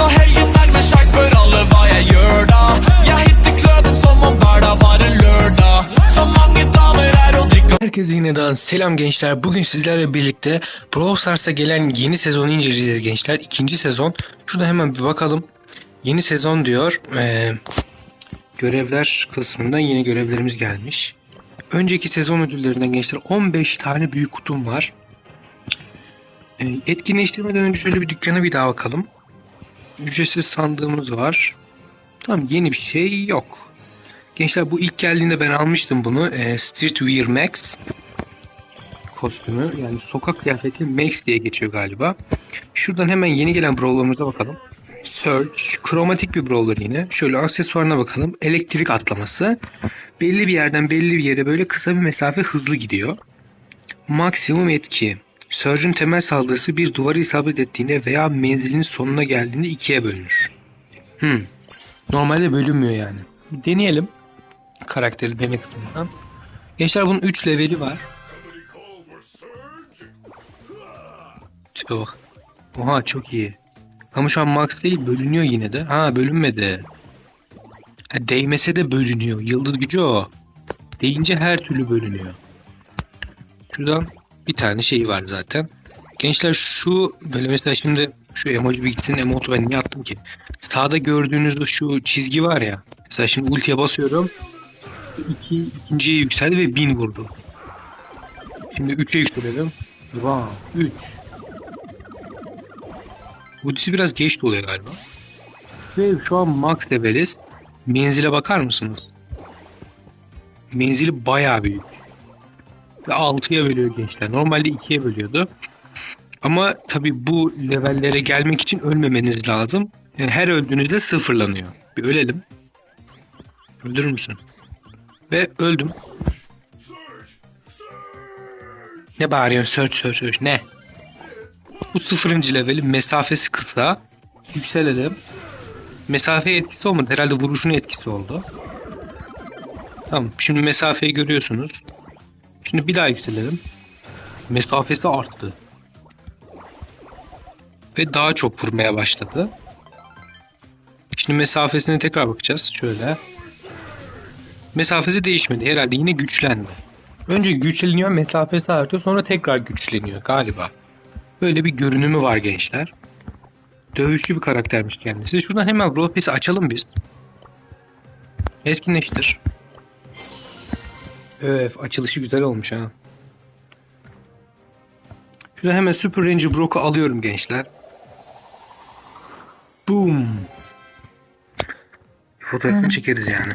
Nå helgen er og Herkese yeniden selam gençler. Bugün sizlerle birlikte Brawl Stars'a gelen yeni sezonu inceleyeceğiz gençler. İkinci sezon. Şurada hemen bir bakalım. Yeni sezon diyor. Ee, görevler kısmından yeni görevlerimiz gelmiş. Önceki sezon ödüllerinden gençler 15 tane büyük kutum var. Ee, etkinleştirmeden önce şöyle bir dükkana bir daha bakalım. Ücretsiz sandığımız var. Tamam yeni bir şey yok. Gençler bu ilk geldiğinde ben almıştım bunu. Ee, Street Wear Max kostümü. Yani sokak kıyafeti Max diye geçiyor galiba. Şuradan hemen yeni gelen brawler'ımıza bakalım. Search, kromatik bir brawler yine. Şöyle aksesuarına bakalım. Elektrik atlaması. Belli bir yerden belli bir yere böyle kısa bir mesafe hızlı gidiyor. Maksimum etki. Surge'ün temel saldırısı bir duvarı isabet ettiğinde veya menzilin sonuna geldiğinde ikiye bölünür. Hmm. Normalde bölünmüyor yani. Bir deneyelim karakteri deme kısmından. Gençler bunun 3 leveli var. Tipe bak. Oha çok iyi. Ama şu an max değil bölünüyor yine de. Ha bölünmedi. Ha, değmese de bölünüyor. Yıldız gücü o. Değince her türlü bölünüyor. Şuradan bir tane şey var zaten. Gençler şu böyle mesela şimdi şu emoji bir gitsin emotu ben niye attım ki? Sağda gördüğünüz şu çizgi var ya. Mesela şimdi ultiye basıyorum. İki, ikinciye yükseldi ve 1000 vurdu. Şimdi 3'e yükselelim. Wow, 3. Ultisi biraz geç doluyor galiba. Ve şu an max leveliz. Menzile bakar mısınız? Menzili bayağı büyük. Ve 6'ya bölüyor gençler. Normalde 2'ye bölüyordu. Ama tabi bu levellere gelmek için ölmemeniz lazım. Yani her öldüğünüzde sıfırlanıyor. Bir ölelim. Öldürür müsün? Ve öldüm. Ne bağırıyorsun? Search search search. Ne? Bu sıfırıncı leveli mesafesi kısa. Yükselelim. Mesafe etkisi olmadı. Herhalde vuruşun etkisi oldu. Tamam. Şimdi mesafeyi görüyorsunuz. Şimdi bir daha yükselelim. Mesafesi arttı. Ve daha çok vurmaya başladı. Şimdi mesafesine tekrar bakacağız. Şöyle. Mesafesi değişmedi. Herhalde yine güçlendi. Önce güçleniyor, mesafesi artıyor. Sonra tekrar güçleniyor galiba. Böyle bir görünümü var gençler. Dövüşçü bir karaktermiş kendisi. Şuradan hemen Pass'i açalım biz. Etkinleştir. Evet, açılışı güzel olmuş ha. Şuradan hemen Super Ranger Brock'u alıyorum gençler. Boom. Fotoğrafını çekeriz yani.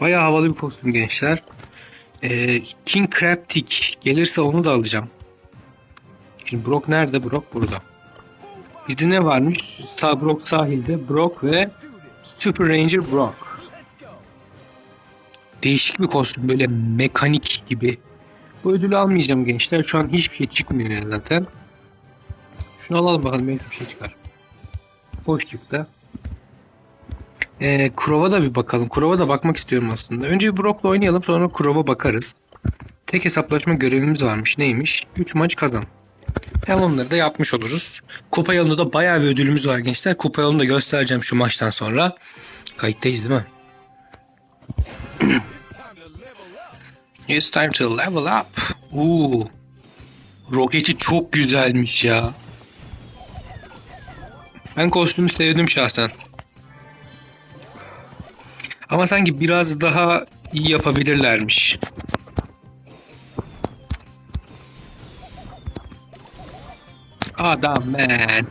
Bayağı havalı bir kostüm gençler. Ee, King Crabtick gelirse onu da alacağım. Şimdi Brock nerede? Brock burada. Bizde ne varmış? Sağ Brock sahilde. Brock ve Super Ranger Brock. Değişik bir kostüm. Böyle mekanik gibi. Bu ödülü almayacağım gençler. Şu an hiçbir şey çıkmıyor yani zaten. Şunu alalım bakalım belki bir şey çıkar. Hoş çıktı. Ee, Crow'a da bir bakalım. Crow'a da bakmak istiyorum aslında. Önce bir Brock'la oynayalım sonra Crow'a bakarız. Tek hesaplaşma görevimiz varmış. Neymiş? 3 maç kazan. Hem onları da yapmış oluruz. Kupa yolunda da bayağı bir ödülümüz var gençler. Kupa yolunu da göstereceğim şu maçtan sonra. Kayıttayız değil mi? It's time to level up. Uuu. Roketi çok güzelmiş ya. Ben kostümü sevdim şahsen. Ama sanki biraz daha iyi yapabilirlermiş. Adam man.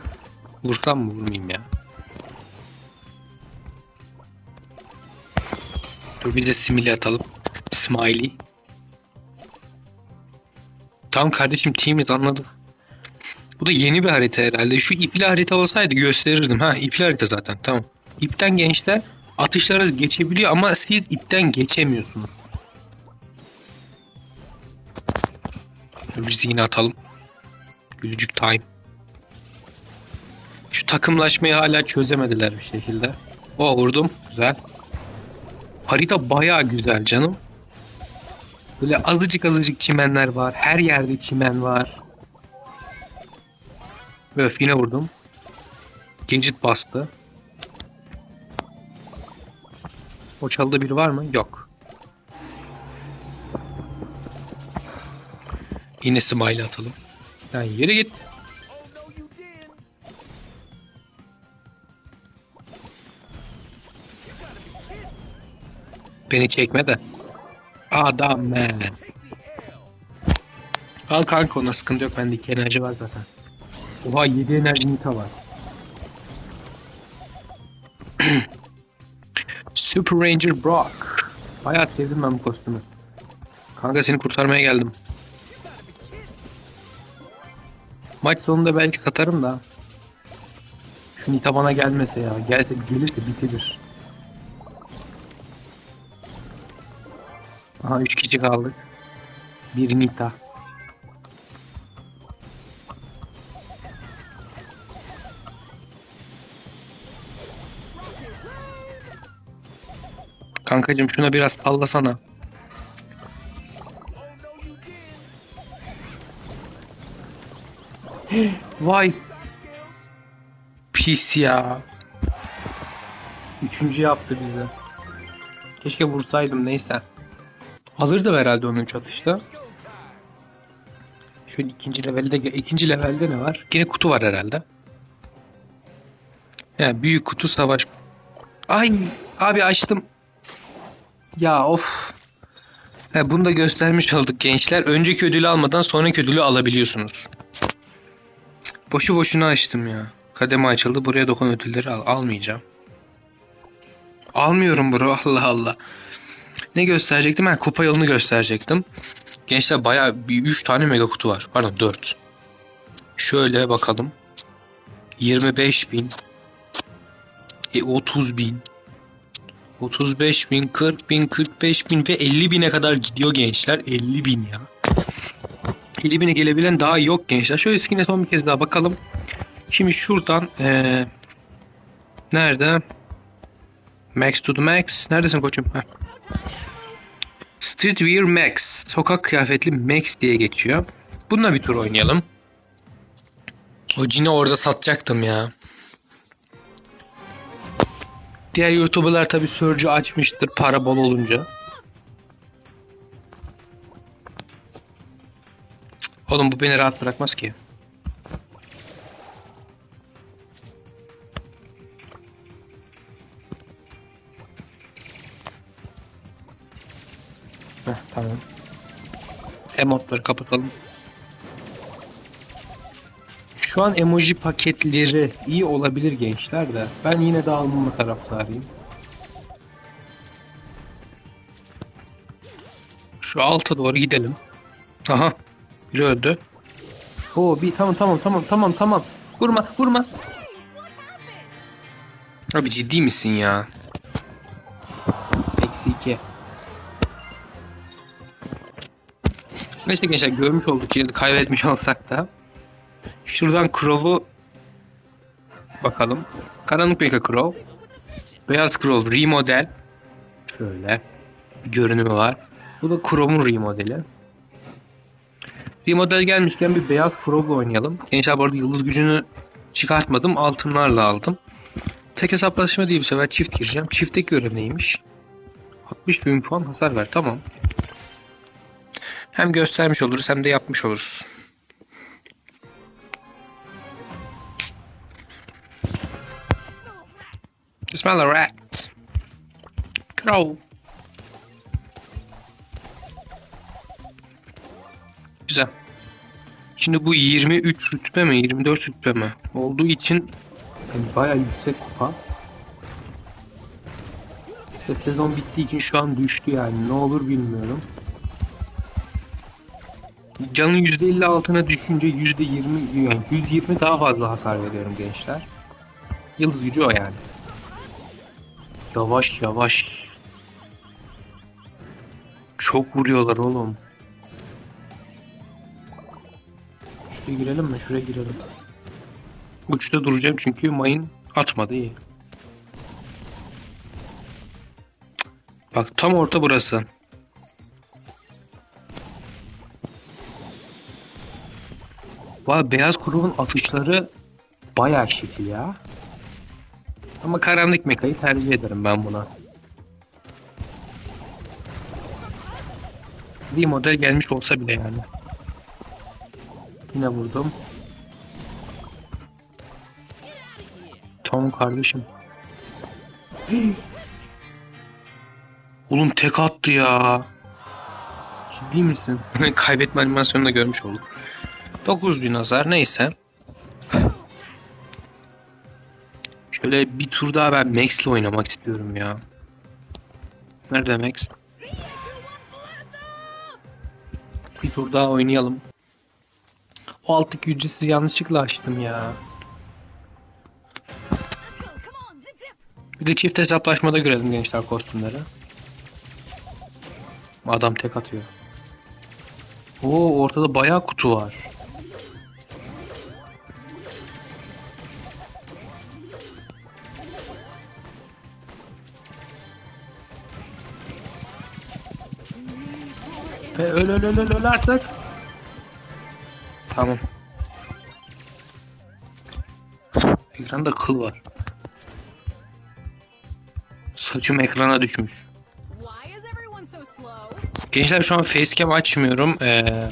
Vursam mı vurmayayım ya? Dur bize simili atalım. Smiley. Tamam kardeşim teamiz anladım. Bu da yeni bir harita herhalde. Şu ipli harita olsaydı gösterirdim. Ha ipli harita zaten tamam. İpten gençler atışlarınız geçebiliyor ama siz ipten geçemiyorsunuz. Biz yine atalım. Gülücük time. Şu takımlaşmayı hala çözemediler bir şekilde. O vurdum. Güzel. Harita baya güzel canım. Böyle azıcık azıcık çimenler var. Her yerde çimen var. Öf yine vurdum. Gadget bastı. O çalıda biri var mı? Yok. Yine smile atalım. Yani yere git. Beni çekme de. Adam man. Al kanka ona sıkıntı yok. Bende iki enerji var zaten. Oha 7 enerji nita var. Super Ranger Brock. Bayağı sevdim ben bu kostümü. Kanka seni kurtarmaya geldim. Maç sonunda belki satarım da. Şu Nita bana gelmese ya. Gelse gelirse bitirir. Aha 3 kişi kaldık. Bir Nita. Kankacım şuna biraz sallasana. Vay. Pis ya. Üçüncü yaptı bize. Keşke vursaydım neyse. Alırdı herhalde onu üç atışta. Şöyle ikinci levelde ikinci levelde ne var? Yine kutu var herhalde. Yani büyük kutu savaş. Ay abi açtım. Ya of. He, bunu da göstermiş olduk gençler. Önceki ödülü almadan sonraki ödülü alabiliyorsunuz. Boşu boşuna açtım ya. Kademe açıldı. Buraya dokun ödülleri al. Almayacağım. Almıyorum bro. Allah Allah. Ne gösterecektim? Ha, kupa yolunu gösterecektim. Gençler bayağı bir 3 tane mega kutu var. Pardon 4. Şöyle bakalım. 25 bin. E 30 bin. 35 bin, 40 bin, 45 bin ve 50 bine kadar gidiyor gençler. 50 bin ya. 50 bine gelebilen daha yok gençler. Şöyle skin'e son bir kez daha bakalım. Şimdi şuradan eee nerede? Max to the max. Neredesin koçum? Heh. Streetwear Max. Sokak kıyafetli Max diye geçiyor. Bununla bir tur oynayalım. O cini orada satacaktım ya. Diğer YouTuber'lar tabi Surge'ü açmıştır para bol olunca. Oğlum bu beni rahat bırakmaz ki. Heh, tamam. Emotları kapatalım. Şu an emoji paketleri iyi olabilir gençler de ben yine de almama taraftarıyım. Şu alta doğru gidelim. Aha. Biri öldü. Oo bir tamam tamam tamam tamam tamam. Vurma vurma. Abi ciddi misin ya? Neyse gençler görmüş olduk yine kaybetmiş olsak da. Şuradan Crow'u bakalım. Karanlık Mecha Crow. Beyaz Crow remodel. Şöyle bir görünümü var. Bu da Crow'un remodeli. Remodel gelmişken bir beyaz Crow'la oynayalım. Gençler bu arada yıldız gücünü çıkartmadım. Altınlarla aldım. Tek hesaplaşma değil bu sefer çift gireceğim. Çiftteki görev neymiş? 60 bin puan hasar ver. Tamam. Hem göstermiş oluruz hem de yapmış oluruz. Smell a rat. Crow. Güzel. Şimdi bu 23 rütbe mi 24 rütbe mi olduğu için yani bayağı yüksek kupa. Sezon bittiği için şu an düştü yani ne olur bilmiyorum. Canın %50 altına düşünce %20 yani 120 daha fazla hasar veriyorum gençler. Yıldız gücü o yani. Yavaş yavaş. Çok vuruyorlar oğlum. Şuraya girelim mi? Şuraya girelim. Uçta duracağım çünkü mayın atmadı iyi. Bak tam orta burası. Vay beyaz kurunun atışları bayağı şekil ya. Ama karanlık mekayı tercih ederim ben buna. Bir model gelmiş olsa bile yani. Yine vurdum. Tamam kardeşim. Oğlum tek attı ya. Ciddi misin? Kaybetme animasyonunu da görmüş olduk. 9000 hasar neyse. Şöyle bir tur daha ben Max'le oynamak istiyorum ya. Nerede Max? Bir tur daha oynayalım. O alttaki ücretsiz yanlışlıkla açtım ya. Bir de çift hesaplaşmada görelim gençler kostümleri. Adam tek atıyor. Oo ortada bayağı kutu var. E, öl öl öl öl öl artık. Tamam. Ekranda kıl var. Saçım ekrana düşmüş. Gençler şu an facecam açmıyorum. Ee,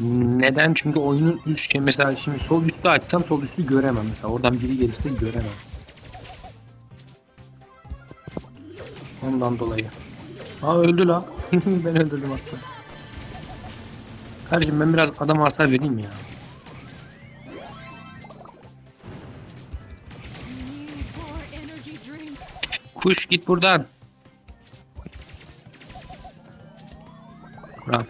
neden? Çünkü oyunun üst mesela şimdi sol üstü açsam sol üstü göremem mesela. Oradan biri gelirse göremem. Ondan dolayı. Aa öldü la. ben öldürdüm hatta. Kardeşim ben biraz adam hasar vereyim ya. Kuş git buradan. Bravo.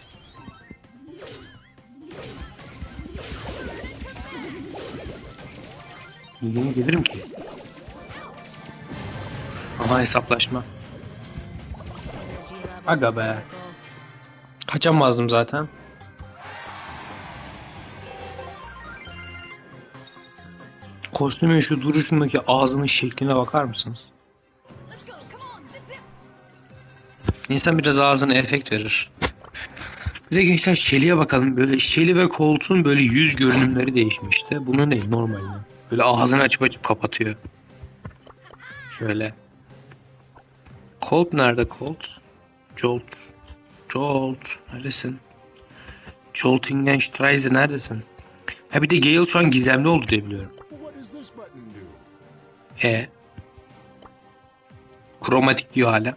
Yeni gelirim ki. Aha hesaplaşma. Aga be. Kaçamazdım zaten. Kostümün şu duruşundaki ağzının şekline bakar mısınız? İnsan biraz ağzına efekt verir. Bir de gençler Shelly'e bakalım. Böyle Shelly ve Colt'un böyle yüz görünümleri değişmişti. Bunun değil normal. yani. Böyle ağzını açıp açıp kapatıyor. Şöyle. Colt nerede Colt? Jolt. Jolt. Neredesin? Joltingen Streise neredesin? Ha bir de Gale şu an gizemli oldu diye biliyorum. E. Kromatik diyor hala.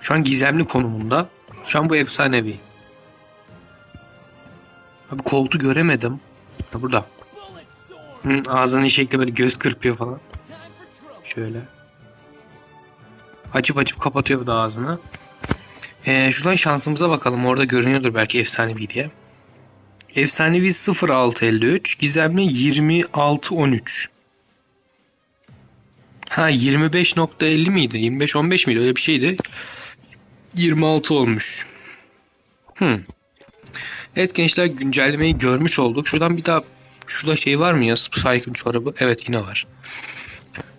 Şu an gizemli konumunda. Şu an bu efsanevi. Abi koltu göremedim. Ha burada. Hı, ağzının şekli böyle göz kırpıyor falan. Şöyle. Açıp açıp kapatıyor da ağzını. Ee, şuradan şansımıza bakalım. Orada görünüyordur belki efsanevi diye. Efsanevi 0653, gizemli 2613. Ha 25.50 miydi? 25.15 miydi? Öyle bir şeydi. 26 olmuş. Hmm. Evet gençler güncellemeyi görmüş olduk. Şuradan bir daha şurada şey var mı ya? Spike'ın çorabı. Evet yine var.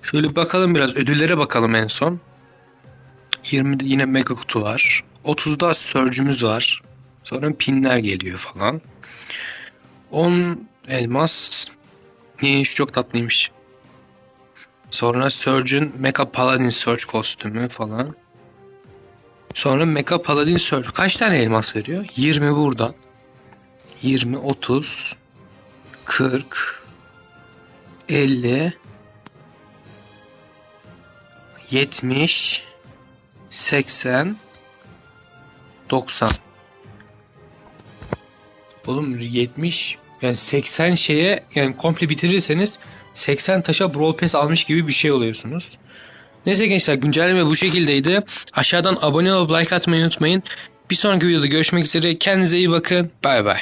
Şöyle bakalım biraz. Ödüllere bakalım en son. 20'de yine mega kutu var. 30'da Surge'ümüz var. Sonra pinler geliyor falan. 10 elmas. Şu çok tatlıymış. Sonra Surge'ün Mecha Paladin Surge kostümü falan. Sonra Mecha Paladin Surge. Kaç tane elmas veriyor? 20 buradan. 20, 30, 40, 50, 70, 80, 90. Oğlum 70 yani 80 şeye yani komple bitirirseniz 80 taşa Brawl Pass almış gibi bir şey oluyorsunuz. Neyse gençler güncelleme bu şekildeydi. Aşağıdan abone olup like atmayı unutmayın. Bir sonraki videoda görüşmek üzere. Kendinize iyi bakın. Bay bay.